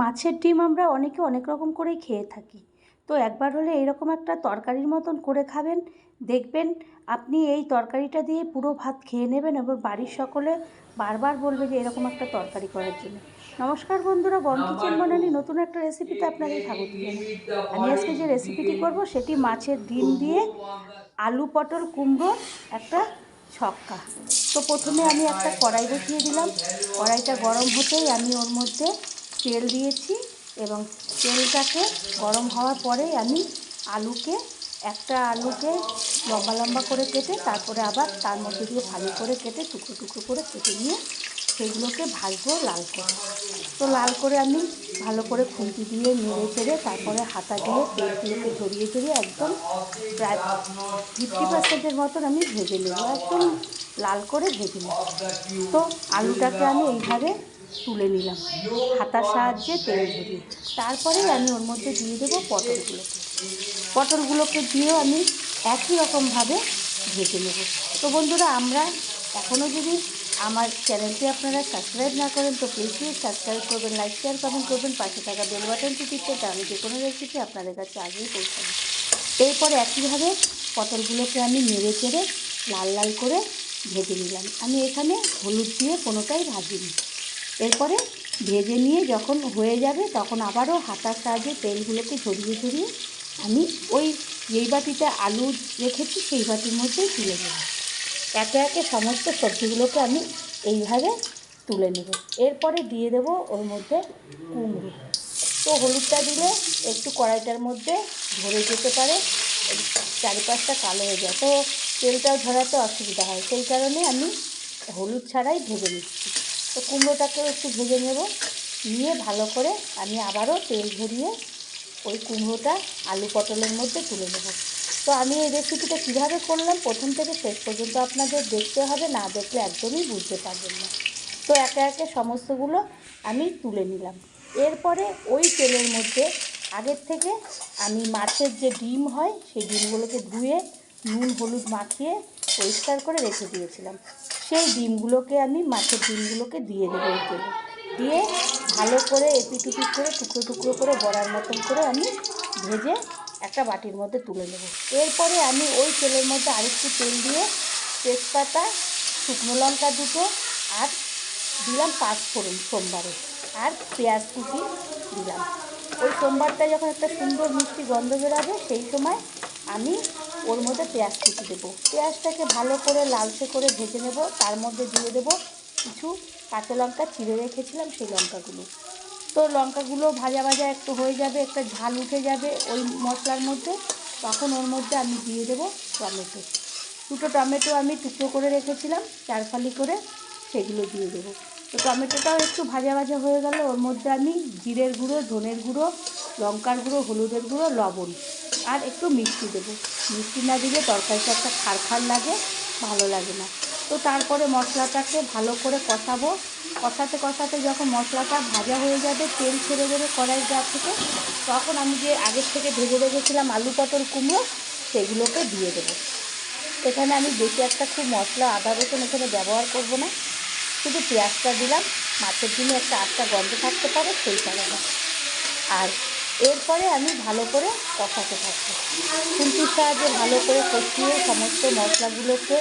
মাছের ডিম আমরা অনেকে অনেক রকম করেই খেয়ে থাকি। তো একবার হলে এরকম একটা তরকারির মতন করে খাবেন দেখবেন আপনি এই তরকারিটা দিয়ে পুরো ভাত খেয়ে নেবেন এবং বাড়ির সকলে বারবার বলবে যে এরকম একটা তরকারি করার জন্য। নমস্কার বন্ধুরা বন কিচেন বানানি নতুন একটা রেসিপিতে আপনাদের স্বাগত জানাই। আমি আজকে যে রেসিপিটি করব সেটি মাছের ডিম দিয়ে আলু পটল কুমড়ো একটা ছক্কা। তো প্রথমে আমি একটা কড়াই বসিয়ে দিলাম। কড়াইটা গরম হতেই আমি ওর মধ্যে তেল দিয়েছি এবং তেলটাকে গরম হওয়ার পরেই আমি আলুকে, একটা আলুকে লম্বা লম্বা করে কেটে তারপরে আবার তার মধ্যে দিয়ে ভালো করে কেটে টুকরো টুকরো করে কেটে নিয়ে সেগুলোকে ভাজবো লাল করে। তো লাল করে আমি ভালো করে খুন্তি দিয়ে নেড়ে চেড়ে তারপরে হাতা দিয়ে তেলগুলোকে জড়িয়ে জড়িয়ে একদম প্রায় ফিফটি পার্সেন্টের মতন আমি ভেজে নেব, একদম লাল করে ভেজে নেব। তো আলুটাকে আমি এইভাবে তুলে নিলাম। হাতার সাহায্যে তেল ঝরিয়ে। তারপরে আমি ওর মধ্যে দিয়ে দেবো পটলগুলোকে। পটলগুলোকে দিয়েও আমি একই রকমভাবে ভেজে নেব। তো বন্ধুরা, আমরা এখনও যদি আমার চ্যানেলটি আপনারা সাবস্ক্রাইব না করেন, তো প্লিজ প্লিজ সাবস্ক্রাইব করবেন লাইক শেয়ার কমেন্ট করবেন, পাশে থাকা বেল বাটনটি টিপতে তাহলে যে কোনো রেসিপি আপনাদের কাছে আগেই পৌঁছাবে এরপর একইভাবে পটলগুলোকে আমি নেড়ে চেড়ে লাল লাল করে ভেজে নিলাম। আমি এখানে হলুদ দিয়ে কোনোটাই ভাজিনি। এরপরে ভেজে নিয়ে যখন হয়ে যাবে তখন আবারও হাতার সাহায্যে তেলগুলোকে ঝরিয়ে ঝরিয়ে আমি ওই যেই বাটিতে আলু রেখেছি সেই বাটির মধ্যেই তুলে দেবো একে একে সমস্ত সবজিগুলোকে আমি এইভাবে তুলে নেব। এরপরে দিয়ে দেবো ওর মধ্যে কুমড়ো। তো হলুদটা দিলে একটু কড়াইটার মধ্যে ধরে যেতে পারে, চারিপাশটা কালো হয়ে যায়। তো তেলটাও ঝরাতে অসুবিধা হয়, সেই কারণে আমি হলুদ ছাড়াই ভেজে নিচ্ছি। তো কুমড়োটাকেও একটু ভেজে নেব। নিয়ে ভালো করে আমি আবারও তেল ভরিয়ে ওই কুমড়োটা আলু পটলের মধ্যে তুলে নেব। তো আমি এই রেসিপিটা কীভাবে করলাম, প্রথম থেকে শেষ পর্যন্ত আপনাদের দেখতে হবে, না দেখলে একদমই বুঝতে পারবেন না। তো একে একে সমস্তগুলো আমি তুলে নিলাম। এরপরে ওই তেলের মধ্যে আগের থেকে আমি মাছের যে ডিম হয়, সেই ডিমগুলোকে ধুয়ে নুন, হলুদ মাখিয়ে পরিষ্কার করে রেখে দিয়েছিলাম। সেই ডিমগুলোকে আমি মাছের ডিমগুলোকে দিয়ে দেবো ওই তেলে। দিয়ে ভালো করে এপিটুপিট করে টুকরো টুকরো করে বড়ার মতন করে আমি ভেজে একটা বাটির মধ্যে তুলে নেব। এরপরে আমি ওই তেলের মধ্যে আরেকটু তেল দিয়ে তেজপাতা, শুকনো লঙ্কা দুটো আর দিলাম পাঁচ ফোড়ন সোমবারে। আর পেঁয়াজ কুচি দিলাম। ওই সোমবারটা যখন একটা সুন্দর মিষ্টি গন্ধ বেরাবে, সেই সময় আমি ওর মধ্যে পেঁয়াজ কুচি দেবো। পেঁয়াজটাকে ভালো করে লালচে করে ভেজে নেব। তার মধ্যে দিয়ে দেবো কিছু কাঁচা লঙ্কা চিড়ে রেখেছিলাম সেই লঙ্কাগুলো। তো লঙ্কাগুলো ভাজা ভাজা একটু হয়ে যাবে, একটা ঝাল উঠে যাবে ওই মশলার মধ্যে। তখন ওর মধ্যে আমি দিয়ে দেবো টমেটো। দুটো টমেটো আমি টুকরো করে রেখেছিলাম চার ফালি করে সেগুলো দিয়ে দেবো। তো টমেটোটাও একটু ভাজা ভাজা হয়ে গেল। ওর মধ্যে আমি জিরের গুঁড়ো, ধনের গুঁড়ো, লঙ্কার গুঁড়ো, হলুদের গুঁড়ো, লবণ আর একটু মিষ্টি দেবো। মিষ্টি না দিলে তরকারিটা একটা খার খার লাগে, ভালো লাগে না। তো তারপরে মশলাটাকে ভালো করে কষাবো। কষাতে কষাতে যখন মশলাটা ভাজা হয়ে যাবে, তেল ছেড়ে দেবে কড়াই গা থেকে, তখন আমি যে আগের থেকে ভেজে রেখেছিলাম আলু পটল কুমড়ো, সেগুলোকে দিয়ে দেবো। এখানে আমি বেশি একটা খুব মশলা, আদা রসুন এখানে ব্যবহার করব না। শুধু পেঁয়াজটা দিলাম, মাছের দিনে একটা আটটা গন্ধ থাকতে পারে, সেই কারণে। আর এরপরে আমি ভালো করে কষাতে থাকব। খুন্তির সাহায্যে ভালো করে কষিয়ে সমস্ত মশলাগুলোকে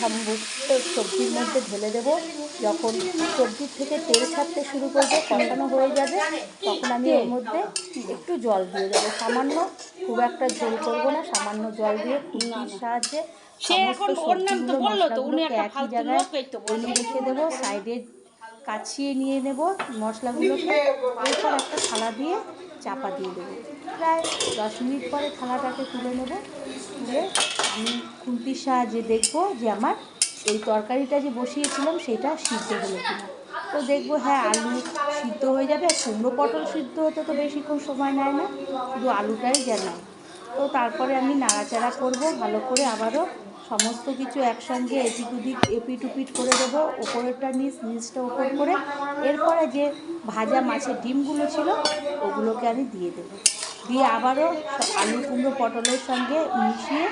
সমস্ত সবজির মধ্যে ঢেলে দেবো। যখন সবজির থেকে তেল ছাড়তে শুরু করবে কষানো হয়ে যাবে তখন আমি এর মধ্যে একটু জল দিয়ে দেবো। সামান্য খুব একটা ঝোল করব না সামান্য জল দিয়ে খুন্তির সাহায্যে একই জায়গায় রেখে দেবো সাইডে কাছিয়ে নিয়ে নেব মশলাগুলোকে। এরপর একটা থালা দিয়ে চাপা দিয়ে দেবো। প্রায় দশ মিনিট পরে থালাটাকে তুলে নেব। তুলে আমি খুন্তির সাহায্যে দেখব যে আমার এই তরকারিটা যে বসিয়েছিলাম, সেটা সিদ্ধ হলো কিনা। তো দেখব হ্যাঁ আলু সিদ্ধ হয়ে যাবে। আর কুমড়ো পটল সিদ্ধ হতে তো বেশিক্ষণ সময় নেয় না। শুধু আলুটাই যা নেয় তো তারপরে আমি নাড়াচাড়া করব, ভালো করে আবারও সমস্ত কিছু একসঙ্গে এপিট উদিক এপিট উপিট করে দেবো ওপরেরটা নিচ নিচটা ওপর করে। এরপরে যে ভাজা মাছের ডিমগুলো ছিল ওগুলোকে আমি দিয়ে দেবো। দিয়ে আবারও আলু কুমড়ো পটলের সঙ্গে মিশিয়ে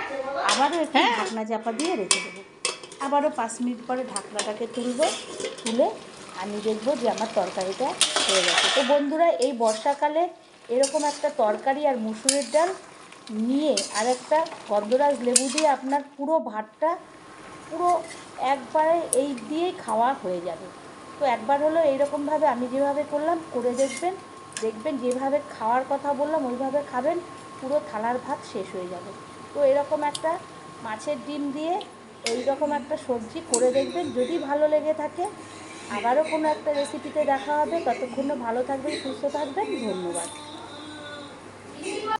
আবারও একটু ঢাকনা চাপা দিয়ে রেখে দেবো। আবারও পাঁচ মিনিট পরে ঢাকনাটাকে তুলবো তুলে আমি দেখব যে আমার তরকারিটা হয়ে গেছে। তো বন্ধুরা এই বর্ষাকালে এরকম একটা তরকারি আর মুসুরের ডাল নিয়ে আর একটা গন্ধরাজ লেবু দিয়ে আপনার পুরো ভাতটা পুরো একবারে এই দিয়েই খাওয়া হয়ে যাবে। তো একবার হলো এইরকমভাবে আমি যেভাবে করলাম, করে দেখবেন দেখবেন যেভাবে খাওয়ার কথা বললাম, ওইভাবে খাবেন, পুরো থালার ভাত শেষ হয়ে যাবে। তো এরকম একটা মাছের ডিম দিয়ে এই রকম একটা সবজি করে দেখবেন, যদি ভালো লেগে থাকে, আবারও কোনো একটা রেসিপিতে দেখা হবে। ততক্ষণ ভালো থাকবেন, সুস্থ থাকবেন, ধন্যবাদ।